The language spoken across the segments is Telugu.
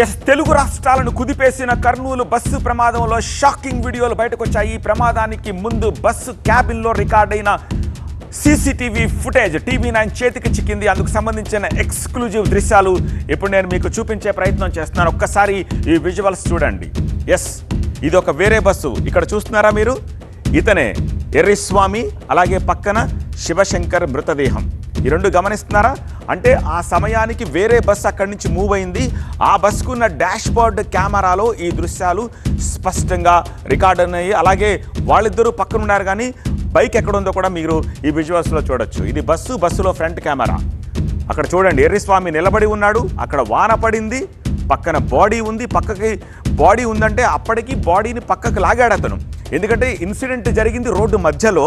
ఎస్ తెలుగు రాష్ట్రాలను కుదిపేసిన కర్నూలు బస్సు ప్రమాదంలో షాకింగ్ వీడియోలు బయటకు వచ్చాయి ఈ ప్రమాదానికి ముందు బస్సు క్యాబిన్లో రికార్డైన సీసీటీవీ ఫుటేజ్ టీవీ నైన్ చేతికి చిక్కింది. అందుకు సంబంధించిన ఎక్స్క్లూజివ్ దృశ్యాలు ఇప్పుడు నేను మీకు చూపించే ప్రయత్నం చేస్తున్నాను. ఒక్కసారి ఈ విజువల్స్ చూడండి. ఎస్ ఇది ఒక వేరే బస్సు. ఇక్కడ చూస్తున్నారా మీరు? ఇతనే ఎర్రిస్వామి అలాగే పక్కన శివశంకర్ మృతదేహం. ఈ రెండు గమనిస్తున్నారా? అంటే ఆ సమయానికి వేరే బస్సు అక్కడి నుంచి మూవ్ అయింది. ఆ బస్సుకున్న డాష్ బోర్డ్ కెమెరాలో ఈ దృశ్యాలు స్పష్టంగా రికార్డ్ అయ్యాయి అలాగే వాళ్ళిద్దరూ పక్కన ఉన్నారు కానీ బైక్ ఎక్కడ ఉందో కూడా మీరు ఈ విజువల్స్లో చూడొచ్చు. ఇది బస్సు బస్సులో ఫ్రంట్ కెమెరా. అక్కడ చూడండి ఎర్రిస్వామి నిలబడి ఉన్నాడు. అక్కడ వాన పడింది. పక్కన బాడీ ఉంది పక్కకి బాడీ ఉందంటే అప్పటికి బాడీని పక్కకు లాగాడు అతను. ఎందుకంటే ఇన్సిడెంట్ జరిగింది రోడ్డు మధ్యలో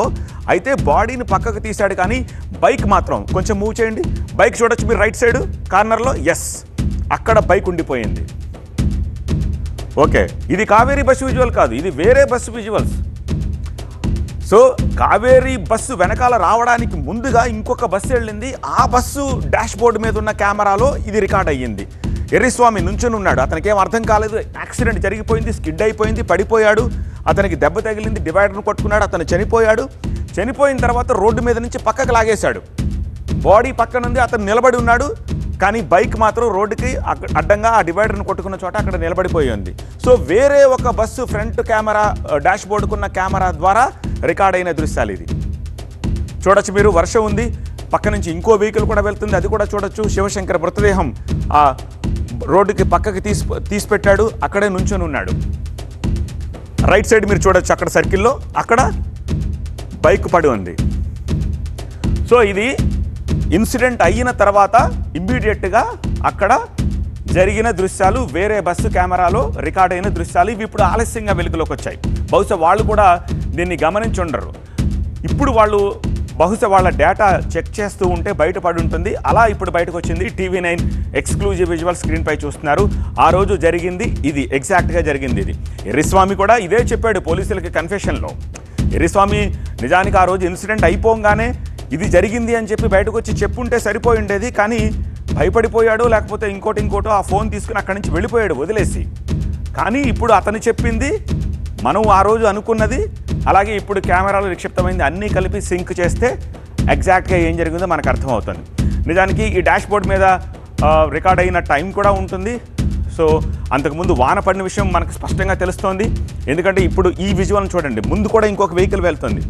అయితే బాడీని పక్కకు తీశాడు కానీ బైక్ మాత్రం. కొంచెం మూవ్ చేయండి. బైక్ చూడొచ్చు మీరు రైట్ సైడ్ కార్నర్లో? ఎస్ అక్కడ బైక్ ఉండిపోయింది. ఓకే. ఇది కావేరీ బస్సు విజువల్ కాదు ఇది వేరే bus visuals. So Kaveri bus వెనకాల రావడానికి ముందుగా ఇంకొక బస్సు వెళ్ళింది. ఆ బస్సు డాష్ బోర్డు మీద ఉన్న కెమెరాలో ఇది రికార్డ్ అయ్యింది. ఎర్రిస్వామి నుంచుని ఉన్నాడు అతనికి ఏం అర్థం కాలేదు. యాక్సిడెంట్ జరిగిపోయింది స్కిడ్ అయిపోయింది పడిపోయాడు. అతనికి దెబ్బ తగిలింది డివైడర్ను కొట్టుకున్నాడు అతను చనిపోయాడు. చనిపోయిన తర్వాత రోడ్డు మీద నుంచి పక్కకు లాగేశాడు. బాడీ పక్కనుంది అతను నిలబడి ఉన్నాడు. కానీ బైక్ మాత్రం రోడ్డుకి అడ్డంగా ఆ డివైడర్ను కొట్టుకున్న చోట అక్కడ నిలబడిపోయి ఉంది. సో వేరే ఒక బస్సు ఫ్రంట్ కెమెరా డాష్ బోర్డుకున్న కెమెరా ద్వారా రికార్డ్ అయిన దృశ్యాలు ఇది. చూడొచ్చు మీరు వర్షం ఉంది. పక్క నుంచి ఇంకో వెహికల్ కూడా వెళ్తుంది అది కూడా చూడొచ్చు. శివశంకర్ మృతదేహం ఆ రోడ్డుకి పక్కకి తీసి తీసిపెట్టాడు అక్కడే నుంచొని ఉన్నాడు. రైట్ సైడ్ మీరు చూడొచ్చు అక్కడ సర్కిల్లో అక్కడ బైక్ పడి ఉంది. సో ఇది ఇన్సిడెంట్ అయిన తర్వాత ఇమ్మీడియట్గా అక్కడ జరిగిన దృశ్యాలు వేరే బస్సు కెమెరాలో రికార్డ్ అయిన దృశ్యాలు ఇవి ఇప్పుడు ఆలస్యంగా వెలుగులోకి వచ్చాయి. బహుశా వాళ్ళు కూడా దీన్ని గమనించి ఉండరు ఇప్పుడు వాళ్ళు బహుశా వాళ్ళ డేటా చెక్ చేస్తూ ఉంటే బయటపడి ఉంటుంది. అలా ఇప్పుడు బయటకు వచ్చింది టీవీ నైన్ ఎక్స్క్లూజివ్ విజువల్ స్క్రీన్పై చూస్తున్నారు. ఆ రోజు జరిగింది ఇది ఎగ్జాక్ట్గా జరిగింది ఇది. ఎర్రిస్వామి కూడా ఇదే చెప్పాడు పోలీసులకి కన్ఫెషన్లో. ఎర్రిస్వామి నిజానికి ఆ రోజు ఇన్సిడెంట్ అయిపోగానే ఇది జరిగింది అని చెప్పి బయటకు వచ్చి చెప్పుంటే సరిపోయి ఉండేది కానీ భయపడిపోయాడు లేకపోతే ఇంకోటి ఇంకోటో ఆ ఫోన్ తీసుకుని అక్కడి నుంచి వెళ్ళిపోయాడు వదిలేసి. కానీ ఇప్పుడు అతను చెప్పింది మనం ఆ రోజు అనుకున్నది అలాగే ఇప్పుడు కెమెరాలు నిక్షిప్తమైంది అన్నీ కలిపి సింక్ చేస్తే ఎగ్జాక్ట్గా ఏం జరిగిందో మనకు అర్థమవుతుంది. నిజానికి ఈ డాష్ బోర్డ్ మీద రికార్డ్ అయిన టైం కూడా ఉంటుంది. సో అంతకుముందు వాన పడిన విషయం మనకు స్పష్టంగా తెలుస్తోంది. ఎందుకంటే ఇప్పుడు ఈ విజువల్ని చూడండి ముందు కూడా ఇంకొక వెహికల్ వెళ్తుంది.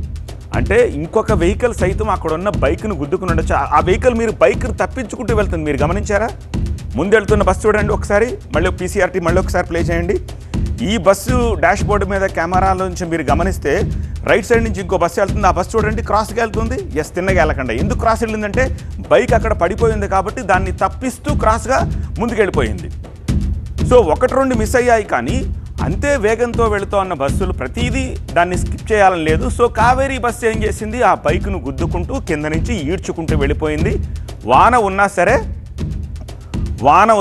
అంటే ఇంకొక వెహికల్ సైతం అక్కడ ఉన్న బైక్ను గుద్దుకుని ఉండొచ్చు. ఆ- వెహికల్ మీరు బైక్ను తప్పించుకుంటూ వెళ్తుంది మీరు గమనించారా? ముందు వెళ్తున్న బస్సు చూడండి ఒకసారి మళ్ళీ పీసీఆర్టీ మళ్ళీ ఒకసారి ప్లే చేయండి. ఈ బస్సు డాష్ బోర్డు మీద కెమెరాల నుంచి మీరు గమనిస్తే రైట్ సైడ్ నుంచి ఇంకో బస్సు వెళ్తుంది. ఆ బస్సు చూడండి క్రాస్కి వెళ్తుంది. ఎస్ తిన్నగా వెళ్ళకుండా. ఎందుకు క్రాస్ వెళ్ళిందంటే బైక్ అక్కడ పడిపోయింది కాబట్టి దాన్ని తప్పిస్తూ క్రాస్గా ముందుకెళ్ళిపోయింది. సో ఒకటి రెండు మిస్ అయ్యాయి కానీ అంతే వేగంతో వెళుతూ ఉన్న బస్సులు ప్రతిదీ దాన్ని స్కిప్ చేయాలని లేదు. సో కావేరీ బస్సు ఏం చేసింది? ఆ బైక్ను గుద్దుకుంటూ కింద నుంచి ఈడ్చుకుంటూ వెళ్ళిపోయింది. వాన ఉన్నా సరే వాన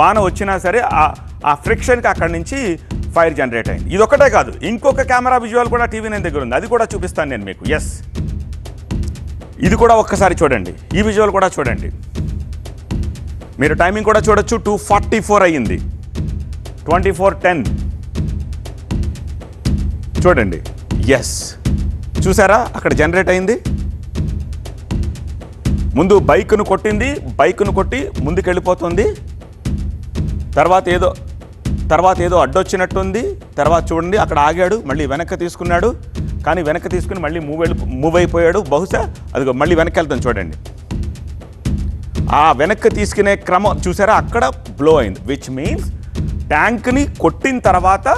వాన వచ్చినా సరే ఆ ఆ ఫ్రిక్షన్కి అక్కడి నుంచి ఫైర్ జనరేట్ అయింది. ఇది ఒకటే కాదు ఇంకొక కెమెరా విజువల్ కూడా టీవీ నేను దగ్గర ఉంది. అది కూడా చూపిస్తాను నేను మీకు. ఎస్ ఇది కూడా ఒక్కసారి చూడండి. ఈ విజువల్ కూడా చూడండి. మీరు టైమింగ్ కూడా చూడొచ్చు. టూ ఫార్టీ ఫోర్ అయ్యింది. Twenty four ten. చూడండి. ఎస్ చూసారా? అక్కడ జనరేట్ అయింది. ముందు బైక్ను కొట్టింది. బైక్ను కొట్టి ముందుకు వెళ్ళిపోతుంది తర్వాత ఏదో తర్వాత ఏదో అడ్డొచ్చినట్టుంది. తర్వాత చూడండి అక్కడ ఆగాడు మళ్ళీ వెనక్కి తీసుకున్నాడు. కానీ వెనక్కి తీసుకుని మళ్ళీ మూవ్ వెళ్ళి మూవ్ అయిపోయాడు. బహుశా అదిగో మళ్ళీ వెనక్కి వెళ్తాం చూడండి. ఆ వెనక్కి తీసుకునే క్రమం చూసారా? అక్కడ బ్లో అయింది. విచ్ మీన్స్ ట్యాంక్ని కొట్టిన తర్వాత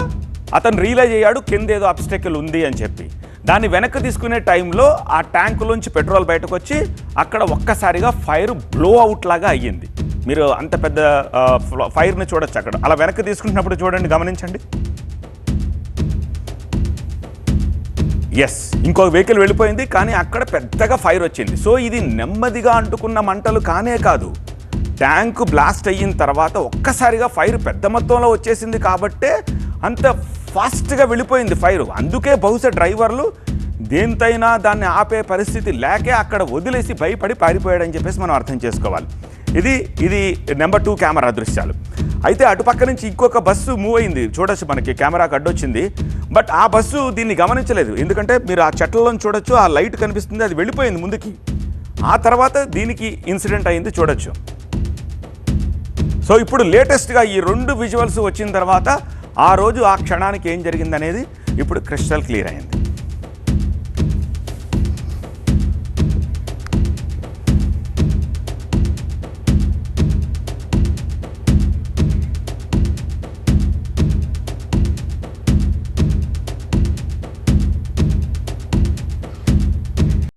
అతను రియలైజ్ అయ్యాడు కింద ఏదో అబ్స్టెకల్ ఉంది అని చెప్పి. దాన్ని వెనక్కి తీసుకునే టైంలో ఆ ట్యాంకులోంచి పెట్రోల్ బయటకు వచ్చి అక్కడ ఒక్కసారిగా ఫైర్ బ్లో అవుట్ లాగా అయ్యింది. మీరు అంత పెద్ద ఫ్ల- ఫైర్ని చూడొచ్చు అక్కడ. అలా వెనక్కి తీసుకుంటున్నప్పుడు చూడండి గమనించండి. ఎస్ ఇంకో వెహికల్ వెళ్ళిపోయింది కానీ అక్కడ పెద్దగా ఫైర్ వచ్చింది. సో ఇది నెమ్మదిగా అంటుకున్న మంటలు కానే కాదు. ట్యాంక్ బ్లాస్ట్ అయిన తర్వాత ఒక్కసారిగా ఫైర్ పెద్ద మొత్తంలో వచ్చేసింది కాబట్టే అంత ఫాస్ట్గా వెళ్ళిపోయింది ఫైర్ అందుకే బహుశా డ్రైవర్లు దేంతైనా దాన్ని ఆపే పరిస్థితి లేకే అక్కడ వదిలేసి భయపడి పారిపోయాడని చెప్పేసి మనం అర్థం చేసుకోవాలి. ఇది ఇది నెంబర్ టూ కెమెరా దృశ్యాలు. అయితే అటుపక్క నుంచి ఇంకొక బస్సు మూవ్ అయింది. చూడొచ్చు మనకి కెమెరాకి అడ్డొచ్చింది. బట్ ఆ బస్సు దీన్ని గమనించలేదు. ఎందుకంటే మీరు ఆ చెట్లలో చూడొచ్చు ఆ లైట్ కనిపిస్తుంది అది వెళ్ళిపోయింది ముందుకి. ఆ తర్వాత దీనికి ఇన్సిడెంట్ అయింది చూడొచ్చు. సో ఇప్పుడు లేటెస్ట్గా ఈ రెండు విజువల్స్ వచ్చిన తర్వాత ఆ రోజు ఆ క్షణానికి ఏం జరిగిందనేది ఇప్పుడు క్రిస్టల్ క్లియర్ అయింది.